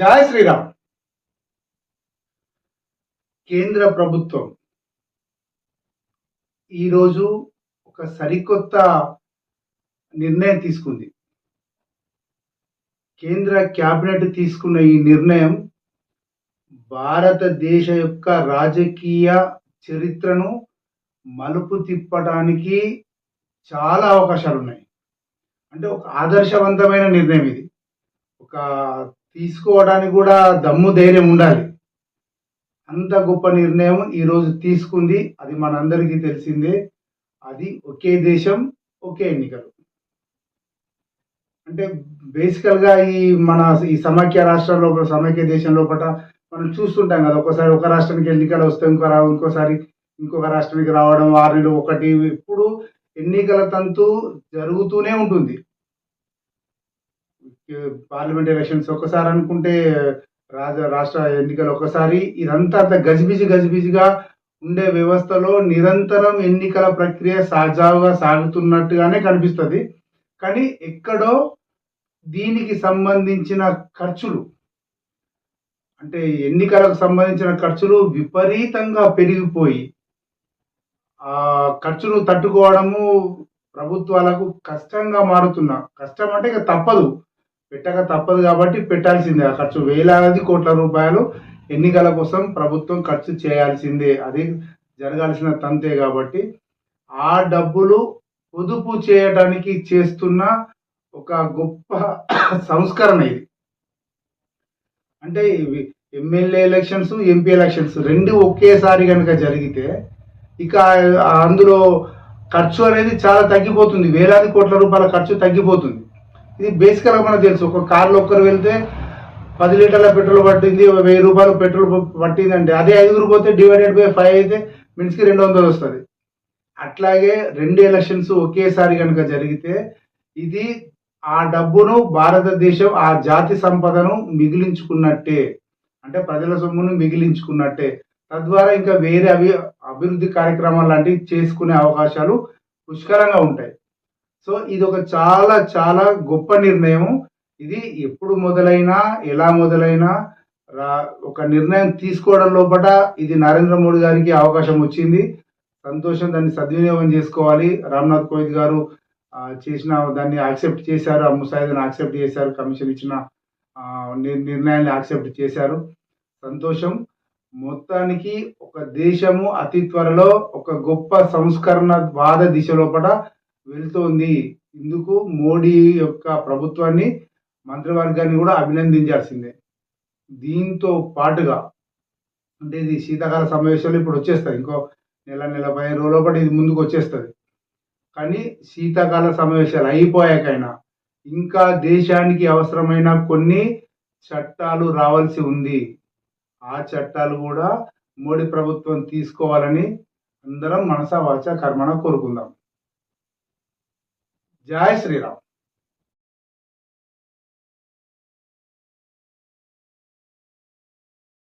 జయ శ్రీరామ్. కేంద్ర ప్రభుత్వం ఈరోజు ఒక సరికొత్త నిర్ణయం తీసుకుంది. కేంద్ర క్యాబినెట్ తీసుకున్న ఈ నిర్ణయం భారతదేశ యొక్క రాజకీయ చరిత్రను మలుపు తిప్పడానికి చాలా అవకాశాలు ఉన్నాయి అంటే ఒక ఆదర్శవంతమైన నిర్ణయం ఇది. ఒక తీసుకోవడానికి కూడా దమ్ము ధైర్యం ఉండాలి. అంత గొప్ప నిర్ణయం ఈరోజు తీసుకుంది. అది మనందరికీ తెలిసిందే. అది ఒకే దేశం ఒకే ఎన్నికలు. అంటే బేసికల్గా ఈ మన ఈ సమాఖ్య రాష్ట్రాల్లో సమాఖ్య దేశం లోపల మనం చూస్తుంటాం కదా ఒకసారి ఒక రాష్ట్రానికి ఎన్నికలు వస్తే ఇంకో ఇంకోసారి ఇంకొక రాష్ట్రానికి రావడం వారిలో ఒకటి ఇప్పుడు ఎన్నికల తంతు జరుగుతూనే ఉంటుంది. పార్లమెంట్ ఎలక్షన్స్ ఒకసారి అనుకుంటే రాజ రాష్ట్ర ఎన్నికలు ఒకసారి ఇదంతా అంత గజిబిజి గజిబిజిగా ఉండే వ్యవస్థలో నిరంతరం ఎన్నికల ప్రక్రియ సజావుగా సాగుతున్నట్టుగానే కనిపిస్తుంది. కానీ ఎక్కడో దీనికి సంబంధించిన ఖర్చులు అంటే ఎన్నికలకు సంబంధించిన ఖర్చులు విపరీతంగా పెరిగిపోయి ఆ ఖర్చును తట్టుకోవడము ప్రభుత్వాలకు కష్టంగా మారుతున్నా కష్టం అంటే ఇక తప్పదు. పెట్టక తప్పదు కాబట్టి పెట్టాల్సిందే. ఆ ఖర్చు వేలాది కోట్ల రూపాయలు ఎన్నికల కోసం ప్రభుత్వం ఖర్చు చేయాల్సిందే. అది జరగాల్సిన తంతే కాబట్టి ఆ డబ్బులు పొదుపు చేయడానికి చేస్తున్న ఒక గొప్ప సంస్కరణ ఇది. అంటే ఎమ్మెల్యే ఎలక్షన్స్ ఎంపీ ఎలక్షన్స్ రెండు ఒకేసారి కనుక జరిగితే ఇక అందులో ఖర్చు అనేది చాలా తగ్గిపోతుంది. వేలాది కోట్ల రూపాయల ఖర్చు తగ్గిపోతుంది. ఇది బేసికల్గా మనకు తెలుసు. ఒక కార్లో ఒక్కరు వెళ్తే పది లీటర్ల పెట్రోల్ పట్టింది వెయ్యి రూపాయలు పెట్రోల్ పట్టింది అంటే అదే ఐదుగురు పోతే డివైడెడ్ బై ఫైవ్ అయితే మినిట్స్కి రెండు వందలు వస్తుంది. అట్లాగే రెండు ఎలక్షన్స్ ఒకేసారి కనుక జరిగితే ఇది ఆ డబ్బును భారతదేశం ఆ జాతి సంపదను మిగిలించుకున్నట్టే. అంటే ప్రజల సొమ్మును మిగిలించుకున్నట్టే. తద్వారా ఇంకా వేరే అవి అభివృద్ధి కార్యక్రమాలు లాంటివి చేసుకునే అవకాశాలు పుష్కలంగా ఉంటాయి. సో ఇది ఒక చాలా చాలా గొప్ప నిర్ణయం ఇది ఎప్పుడు మొదలైనా ఎలా మొదలైనా రా ఒక నిర్ణయం తీసుకోవడం లోపల ఇది నరేంద్ర మోడీ గారికి అవకాశం వచ్చింది. సంతోషం దాన్ని సద్వినియోగం చేసుకోవాలి. రామ్నాథ్ కోవింద్ గారు చేసిన దాన్ని యాక్సెప్ట్ చేశారు. ఆ ముసాయిదాన్ని యాక్సెప్ట్ చేశారు. కమిషన్ ఇచ్చిన నిర్ణయాన్ని యాక్సెప్ట్ చేశారు. సంతోషం. మొత్తానికి ఒక దేశము అతి త్వరలో ఒక గొప్ప సంస్కరణ వాద దిశ లోపల వెళ్తోంది. ఇందుకు మోడీ యొక్క ప్రభుత్వాన్ని మంత్రివర్గాన్ని కూడా అభినందించాల్సిందే. దీంతో పాటుగా అంటే ఇది శీతాకాల సమావేశాలు ఇప్పుడు వచ్చేస్తుంది ఇంకో నెల నెల పదిహేను రోజుల పాటు ఇది ముందుకు వచ్చేస్తుంది. కానీ శీతాకాల సమావేశాలు అయిపోయాకైనా ఇంకా దేశానికి అవసరమైన కొన్ని చట్టాలు రావాల్సి ఉంది. ఆ చట్టాలు కూడా మోడీ ప్రభుత్వం తీసుకోవాలని అందరం మనసా వాచ కర్మణ కోరుకుందాం. జై శ్రీరామ్.